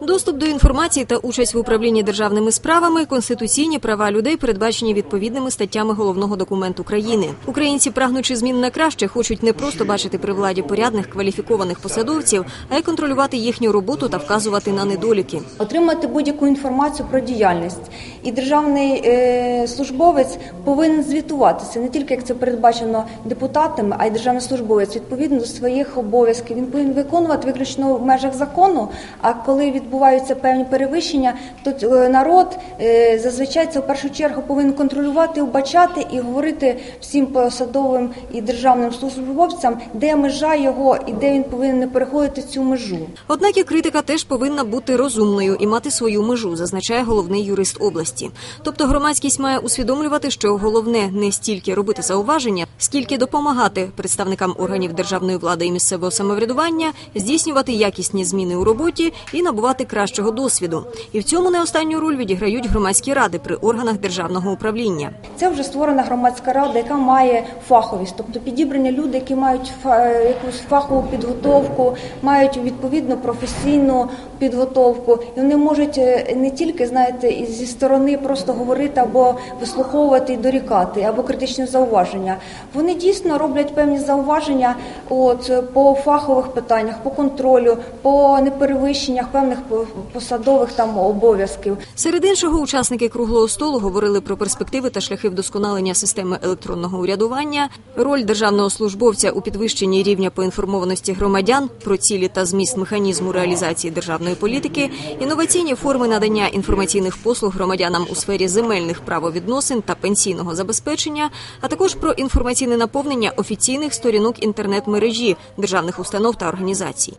Доступ до інформації та участь в управлінні державними справами конституційні права людей передбачені відповідними статтями головного документу країни. Українці, прагнучи змін на краще, хочуть не просто бачити при владі порядних кваліфікованих посадовців, а й контролювати їхню роботу та вказувати на недоліки. отримати будь-яку інформацію про діяльність. І державний е, службовець повинен звітуватися не тільки як це передбачено депутатами, а й державний службовець відповідно до своїх обов'язків. Він повинен виконувати виключно в межах закону. А коли відбуваються певні перевищення, то е, народ е, зазвичай це в першу чергу повинен контролювати, вбачати і говорити всім посадовим і державним службовцям, де межа його і де він повинен не переходити цю межу. Однак і критика теж повинна бути розумною і мати свою межу, зазначає головний юрист області. Тобто громадськість має усвідомлювати, що головне не стільки робити зауваження, скільки допомагати представникам органів державної влади і місцевого самоврядування здійснювати якісні зміни у роботі і набувати кращого досвіду. І в цьому не останню роль відіграють громадські ради при органах державного управління. Це вже створена громадська рада, яка має фаховість, тобто підібрані люди, які мають фа- якусь фахову підготовку, мають відповідну професійну підготовку, і вони можуть е, не тільки знаєте зі сторони просто говорити або вислуховувати і дорікати, або критичні зауваження. Вони дійсно роблять певні зауваження, от е, по фахових питаннях, по контролю, по неперевищеннях певних по- посадових там обов'язків. Серед іншого, учасники круглого столу говорили про перспективи та шляхи вдосконалення системи електронного урядування, роль державного службовця у підвищенні рівня поінформованості громадян про цілі та зміст механізму реалізації державної політики, інноваційні форми надання інформаційних послуг громадянам у сфері земельних правовідносин та пенсійного забезпечення, а також про інформаційне наповнення офіційних сторінок інтернет-мережі державних установ та організацій.